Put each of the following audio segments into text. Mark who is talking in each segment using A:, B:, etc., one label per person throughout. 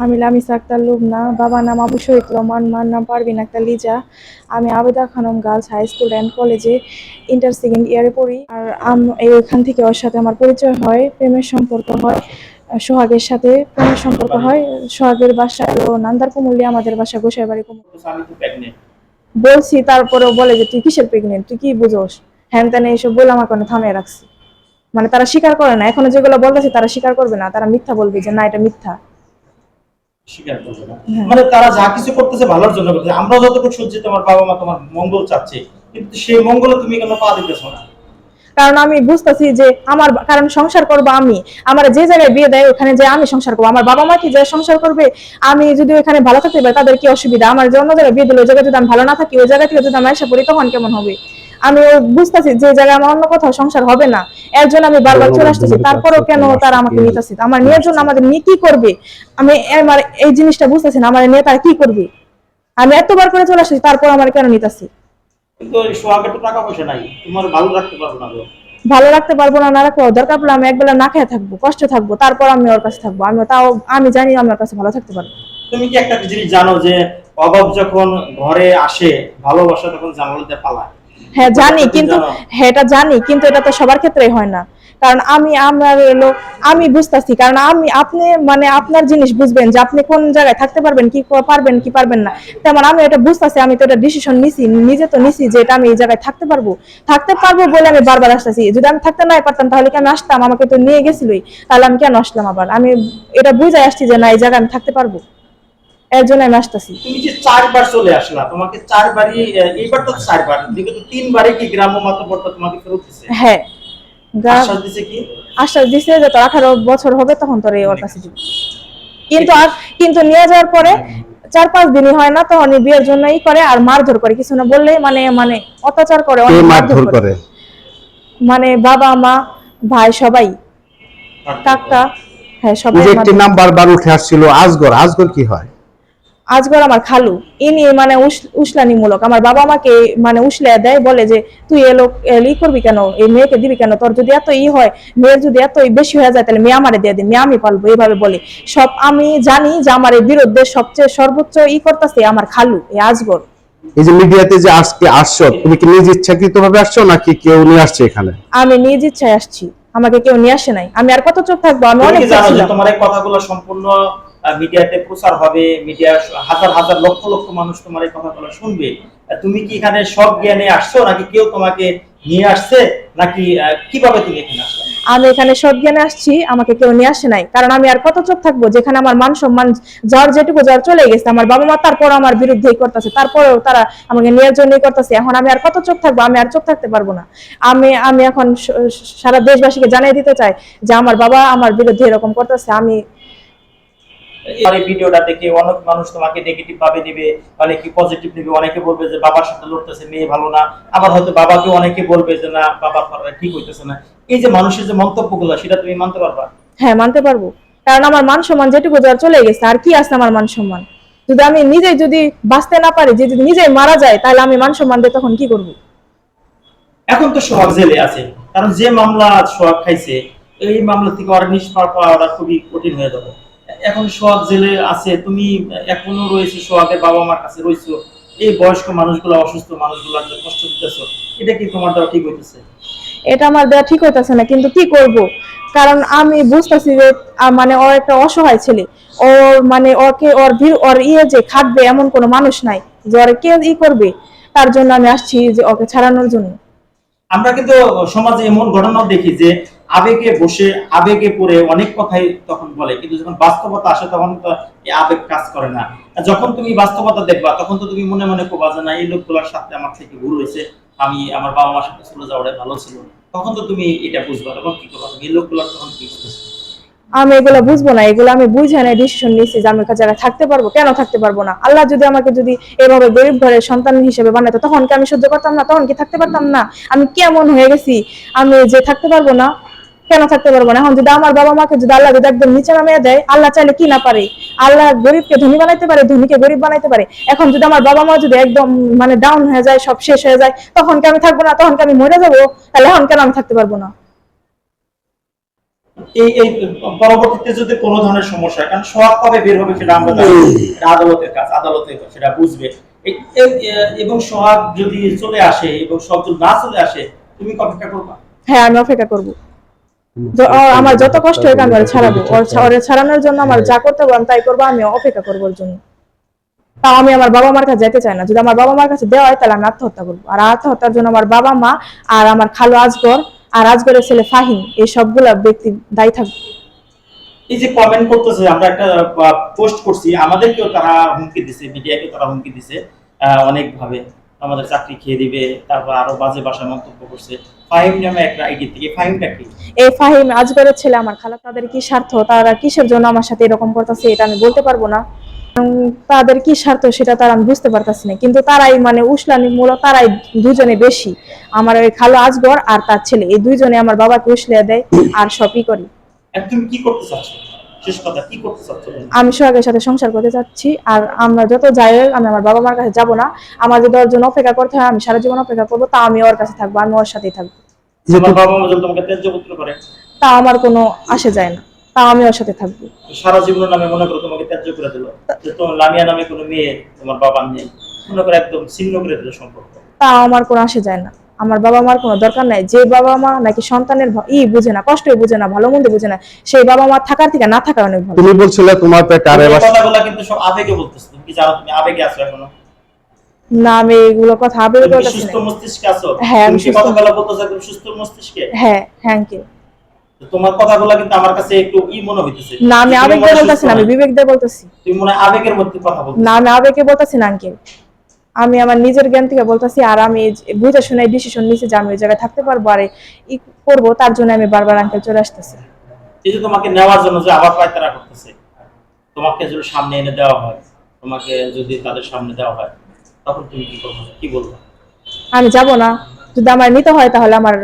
A: আমি লামিসা আক্তার লুবনা বাবার নাম আবু শহীদ রহমান মার নাম পারভিন আক্তার লিজা। আমি Abeda Khanam girls high school and কলেজে ইন্টার সেকেন্ড ইয়ারে পড়ি। আর আম- এখান থেকে ওর সাথে আমার পরিচয় হয় প্রেমের সম্পর্ক হয় সোহাগের সাথে প্রেমের সম্পর্ক হয়। সোহাগের বাসা হলো নান্দার কুমুলি আমাদের বাসা গোসাইবাড়ি কুমুলি
B: আমি
A: বলছি তারপরেও বলে যে তুই কিসের প্রেগনেন্ট তুই কি বুঝোস? হ্যান ত্যান এইসব বলে আমার কোনো থামিয়ে রাখছি। মানে তারা স্বীকার করে না। এখনও যেগুলো বলতেছে তারা স্বীকার করবে না। তারা মিথ্যা বলবে যে না এটা মিথ্যা।
B: স্বীকার করবে না।
A: হ্যাঁ।
B: মানে তারা যা কিছু করতেছে ভালোর জন্য করতেছে। আমরা যতটুকু শুনছি তোমার বাবা মা তোমার মঙ্গল চাচ্ছে কিন্তু সেই মঙ্গলে তুমি কেন পা দিতেছো না?
A: কারণ আমি বুঝতেছি যে আমার কারণ সংসার করব আমি। আমার যে জায়গায় বিয়ে দেয় ওখানে যে আমি সংসার করব। আমার বাবা মা কি যে সংসার করবে আমি যদি ওখানে ভালো থাকতে পারি তাদের কি অসুবিধা? আমার যে অন্য জায়গায় বিয়ে দিলে ওই জায়গায় যদি আমি ভালো না থাকি ওই জায়গা থেকে যদি আমি এসে পড়ি তখন কেমন হবে? আমি বুঝতেছি যে জায়গায় আমার অন্য কোথাও সংসার হবে না। এর জন্য আমি বারবার চলে আসতেছি। তারপরেও কেন তারা আমাকে নিতেছে? আমার নিয়ে জন্য আমাদের নিয়ে কি করবে? আমি আমার এই জিনিসটা বুঝতেছি না আমার নিয়ে তারা কি করবে? আমি এতবার করে চলে আসছি তারপর আমার কেন নিতেছি?
B: কিন্তু ওই সোহাগের তো টাকা পয়সা নাই তোমার ভালো রাখতে পারব না গো।
A: ভালো রাখতে পারব না না রাখব দরকার পড়লে আমি একবেলা না খেয়ে থাকব কষ্ট থাকব তারপর আমি ওর কাছে থাকব। আমি তাও আমি জানি আমার কাছে ভালো থাকতে পারব।
B: তুমি কি একটা জিনিস জানো যে অভাব যখন ঘরে আসে ভালোবাসা তখন জানালাতে পালায়?
A: হ্যাঁ জানি কিন্তু হ্যাঁ এটা জানি কিন্তু এটা তো সবার ক্ষেত্রেই হয় না। কারণ আমি আমার এলো আমি বুঝতেছি কারণ আমি আপনি মানে আপনার জিনিস বুঝবেন যে আপনি কোন জায়গায় থাকতে পারবেন কি পারবেন কি পারবেন না। তেমন আমি এটা বুঝতেছি আমি তো এটা ডিসিশন নিছি নিজে তো নিছি যে এটা আমি এই জায়গায় থাকতে পারব। থাকতে পারব বলে আমি বারবার আসতেছি যদি আমি থাকতে নাই পারতাম তাহলে কি আমি আসতাম? আমাকে তো নিয়ে গেছিলই তাহলে আমি কেন আসলাম আবার? আমি এটা বুঝে আসছি যে না এই জায়গায় আমি থাকতে পারব। এর জন্য আমি আসতেছি।
B: তুমি যে চারবার চলে আসলা তোমাকে চারবারই এইবার তো চারবার তিনবারই কি গ্রাম্য মাতব্বরটা তোমাকে ফেরত দিছে?
A: হ্যাঁ।
B: আশ্বাস দিছে কি?
A: আশ্বাস দিছে যে তোর আঠারো বছর হবে তখন তোর এই ওর কাছে দিবি কিন্তু আর কিন্তু নিয়ে যাওয়ার পরে চার পাঁচ দিনই হয় না তখন বিয়ের জন্য ই করে আর মারধর করে কিছু না বললেই মানে মানে অত্যাচার করে অনেক
C: মারধর করে।
A: মানে বাবা মা ভাই সবাই। কাকা হ্যাঁ সবাই
C: একটি
A: মারধর-
C: নাম বারবার উঠে আসছিল আজগর। আজগর কি হয়?
A: আজগর আমার খালু ইনি মানে উস- উসলানি মূলক আমার বাবা মাকে মানে উসলে দেয় বলে যে তুই এলো ই করবি কেন? এই মেয়েকে দিবি কেন? তোর যদি এত ই হয় মেয়ের যদি এত বেশি হয়ে যায় তাহলে মেয়ে আমারে দিয়ে দে মেয়ে আমি পালবো। এইভাবে বলে। সব আমি জানি যে আমার এই বিরুদ্ধে সবচেয়ে সর্বোচ্চ ই করতেছে আমার খালু এই আজগর।
C: এই যে মিডিয়াতে যে আজকে আসছো তুমি কি নিজ ইচ্ছাকৃত ভাবে আসছো নাকি কেউ নিয়ে আসছে এখানে?
A: আমি নিজ ইচ্ছায় আসছি আমাকে কেউ নিয়ে আসে নাই। আমি আর কত চোখ থাকব? আমি অনেক।
B: তোমার এই কথাগুলো সম্পূর্ণ মিডিয়াতে প্রচার হবে মিডিয়া হাজার হাজার লক্ষ লক্ষ মানুষ তোমার এই কথাগুলো শুনবে। তুমি কি এখানে সব জ্ঞানে আসছো? নাকি কেউ তোমাকে নিয়ে আসছে? নাকি কীভাবে তুমি এখানে আসলে?
A: আমি এখানে সব জ্ঞানে আসছি, আমাকে কেউ নিয়ে আসে নাই। কারণ আমি আর কত চোখ থাকব? যেখানে আমার মান সম্মান জ্বর যেটুকু জ্বর চলে গেছে, আমার বাবা মা তারপর আমার বিরুদ্ধেই করতেছে, তারপরেও তারা আমাকে নেওয়ার জন্যই করতেছে। এখন আমি আর কত চোখ থাকব? আমি আর চোখ থাকতে পারব না। আমি আমি এখন সারা দেশবাসীকে জানিয়ে দিতে চাই যে আমার বাবা আমার বিরুদ্ধে এরকম করতেছে। আমি
B: আর এই ভিডিওটা দেখে অনেক মানুষ তোমাকে নেগেটিভ ভাবে দিবে অনেকে পজিটিভ দিবে? অনেকে বলবে যে বাবার সাথে লড়তেছে মেয়ে ভালো না। আবার হয়তো বাবাকে অনেকে বলবে যে না ঠিক হইতেছে না। এই যে মানুষের যে মন্তব্যগুলো সেটা তুমি মানতে পারবা?
A: হ্যাঁ মানতে পারব। কারণ আমার মান সম্মান যেটুকু চলে গেছে আর কি আছে আমার মান সম্মান? যদি আমি নিজেই যদি বাঁচতে না পারি যদি নিজেই মারা যায় তাহলে আমি মান সম্মান দিয়ে তখন কি করব?
B: এখন তো সোহাগ জেলে আছে। কারণ যে মামলা সোহাগ খাইছে এই মামলা থেকে ওরা নিষ্পাপ পাওয়াটা খুবই কঠিন হয়ে যাবে। এখন সোহাগ জেলে আছে, তুমি এখনও রয়েছে সোহাগের বাবা মার কাছে রয়েছো। এই বয়স্ক মানুষগুলো, অসুস্থ মানুষগুলো যে কষ্ট দিতেছো, এটা কি তোমার দ্বারা ঠিক হইতেছে?
A: এটা আমার দেওয়া ঠিক হইতেছে না, কিন্তু কি করব? কারণ আমি বুঝতেছি যে মানে ও একটা অসহায় ছেলে। ওর মানে ওকে, ওর ভিড় ওর ইয়ে যে খাটবে এমন কোনো মানুষ নাই যে ওর কে ই করবে? তার জন্য আমি আসছি যে ওকে ছাড়ানোর জন্য।
B: আমরা কিন্তু সমাজে এমন ঘটনাও দেখি যে আবেগে বসে, আবেগে পড়ে অনেক কথাই তখন বলে। কিন্তু যখন বাস্তবতা আসে তখন তো আবেগ কাজ করে না। যখন তুমি বাস্তবতা দেখবা, তখন তো তুমি মনে মনে কোবা যে না, এই লোকগুলোর সাথে আমার থেকে ভুল হয়েছে। আমি আমার বাবা মার সাথে চলে যাওয়াটাই ভালো ছিল তখন তো তুমি এটা বুঝবা তখন কি করবা? এই লোকগুলোর তখন কি বুঝতেছো?
A: আমি এগুলো বুঝব না, এগুলো আমি বুঝে না ডিসিশন নিয়েছি যে আমি জায়গায় থাকতে পারব, কেন থাকতে পারব না? আল্লাহ যদি আমাকে যদি এভাবে গরিব ঘরের সন্তান হিসেবে বানাতো তখন কি আমি সহ্য করতাম না? তখন কি থাকতে পারতাম না? আমি কেমন হয়ে গেছি? আমি যে থাকতে পারব না, কেন থাকতে পারব না? এখন যদি আমার বাবা মাকে যদি আল্লাহ যদি একদম নিচে নামিয়ে দেয়, আল্লাহ চাইলে কি না পারে? আল্লাহ গরিবকে ধনী বানাইতে পারে, ধনীকে গরিব বানাইতে পারে। এখন যদি আমার বাবা মা যদি একদম মানে ডাউন হয়ে যায়, সব শেষ হয়ে যায়, তখন কি আমি থাকব না? তখন কি আমি মরে যাব? তাহলে এখন কেন আমি থাকতে পারব না?
B: এই এই পরবর্তীতে যদি কোনো ধরনের সমস্যা কারণ সোহাগ কবে বের হবে সেটা আমরা আদালতের কাজ আদালতে সেটা বুঝবে। এবং সোহাগ যদি চলে আসে এবং সোহাগ যদি না চলে আসে তুমি অপেক্ষা করবা?
A: হ্যাঁ আমি অপেক্ষা করব। আমার যত কষ্ট হোক আমি ছাড়াবো। ওর ছাড়ানোর জন্য আমার যা করতে হবে তাই করব আমি অপেক্ষা করব ওর জন্য। তাও আমি আমার বাবা মার কাছে যেতে চাই না। যদি আমার বাবা মার কাছে দেওয়া হয় তাহলে আমি আত্মহত্যা করব। আর আত্মহত্যার জন্য আমার বাবা মা আর আমার খালু আজগর আর আজগরের ছেলে ফাহিম এই সবগুলা ব্যক্তি দায়ী থাকবে
B: এই যে কমেন্ট করতেছে আমরা একটা পোস্ট করছি আমাদেরকেও তারা হুমকি দিছে মিডিয়াকে তারা হুমকি দিছে অনেক ভাবে আমাদের চাকরি খেয়ে দিবে তারপর আরও বাজে ভাষা মন্তব্য করছে। ফাহিম নামে একটা আইডি থেকে ফাহিমটা কি?
A: এই ফাহিম আজগরের ছেলে আমার খালা তাদের কি স্বার্থ? তারা কিসের জন্য আমার সাথে এরকম করতেছে এটা আমি বলতে পারব না। তাদের কি স্বার্থ সেটা তার আমি বুঝতে পারতাছি না। কিন্তু তারাই মানে উসলানি মূলত তারাই দুজনে বেশি। আমার ওই খালো আজগর আর তার ছেলে। এই দুইজনে আমার বাবাকে উসলিয়ে দেয় আর সবই করি।
B: তুমি কি করতে চাচ্ছ?
A: আমি সোহাগের সাথে সংসার করতে চাচ্ছি আর আমরা যত যাই হোক, আমি আমার বাবা মার কাছে যাব না। আমার যদি ওর জন্য অপেক্ষা করতে হয় আমি সারা জীবন অপেক্ষা করব তা আমি ওর কাছে থাকব আমি ওর সাথেই থাকব।
C: যে তা
A: আমার কোনো আসে যায় না। তা আমি ওর সাথে থাকব।
B: সারা জীবনের নামে মনে করো তোমাকে ত্যায্য করে দিল। যে তোমার লামিয়া নামে কোনো মেয়ে তোমার বাবার নেই মনে করো একদম ছিন্ন করে দিল সম্পর্ক।
A: তা আমার কোনো আসে যায় না। আমার বাবা মার কোনো দরকার নাই। যে বাবা মা নাকি সন্তানের ই বুঝে না কষ্টই বুঝে না ভালো মন্দ বুঝে না সেই বাবা মা থাকার থেকে না থাকা অনেক ভালো।
C: তুমি বলছিলে তোমার পেটে আর এবার
B: কথাগুলো কিন্তু সব আবেগে বলতেছো। তুমি কি জানো তুমি আবেগে আছো এখনও?
A: না আমি এগুলো কথা আবেগ
B: তুমি সুস্থ। মস্তিষ্কে আছো?
A: হ্যাঁ, আমি
B: তুমি
A: সুস্থ।
B: কথাগুলো বলতেছো একদম সুস্থ মস্তিষ্কে?
A: হ্যাঁ থ্যাংক ইউ
B: তোমার কথাগুলো কিন্তু আমার কাছে একটু ই মনে হইতেছে।
A: না আমি আবেগ দিয়ে বলতেছি না আমি বিবেক দিয়ে বলতেছি।
B: তুমি মনে আবেগের মধ্যে কথা বলছো
A: না আমি আবেগে বলতেছি না আঙ্কেল। আমি আমার নিজের জ্ঞান থেকে বলতেছি আর আমি বুঝে শুনে ডিসিশন নিয়েছি যে আমি ওই জায়গায় থাকতে পারব আর ই করব তার জন্য আমি বারবার আঙ্কেল চলে আসতেছি।
B: এই যে তোমাকে নেওয়ার জন্য যে আবার পায়তারা করতেছে তোমাকে যদি সামনে এনে দেওয়া হয় তোমাকে যদি তাদের সামনে দেওয়া হয় তখন তুমি কি করবে? কি বলব?
A: আমি যাব না। যদি আমার নিতে হয় তাহলে আমার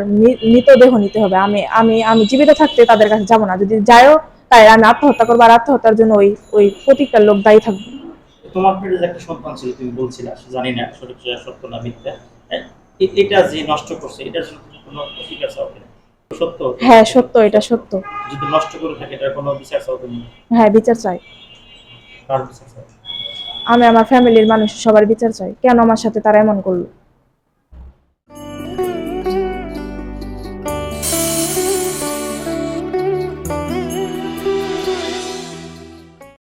A: মৃতদেহ নিতে হবে। আমি আমি আমি জীবিত থাকতে তাদের কাছে যাব না। যদি যাইও তাই আমি আত্মহত্যা করব। আর আত্মহত্যার জন্য ওই ওই প্রতিকার লোক দায়ী থাকবে।
B: তোমার পেটে একটা সন্তান ছিল তুমি বলছিলে জানি না সঠিক সত্য না মিথ্যা। এটা যে নষ্ট করছে কি কোনো প্রতিকার চাও সত্য?
A: হ্যাঁ সত্য এটা সত্য।
B: যদি নষ্ট করে থাকে এটার কোনো বিচার চাও তুমি?
A: হ্যাঁ বিচার চাই।
B: কার বিচার চাও?
A: আমি আমার ফ্যামিলির মানুষ সবার বিচার চাই। কেন আমার সাথে তারা এমন করল?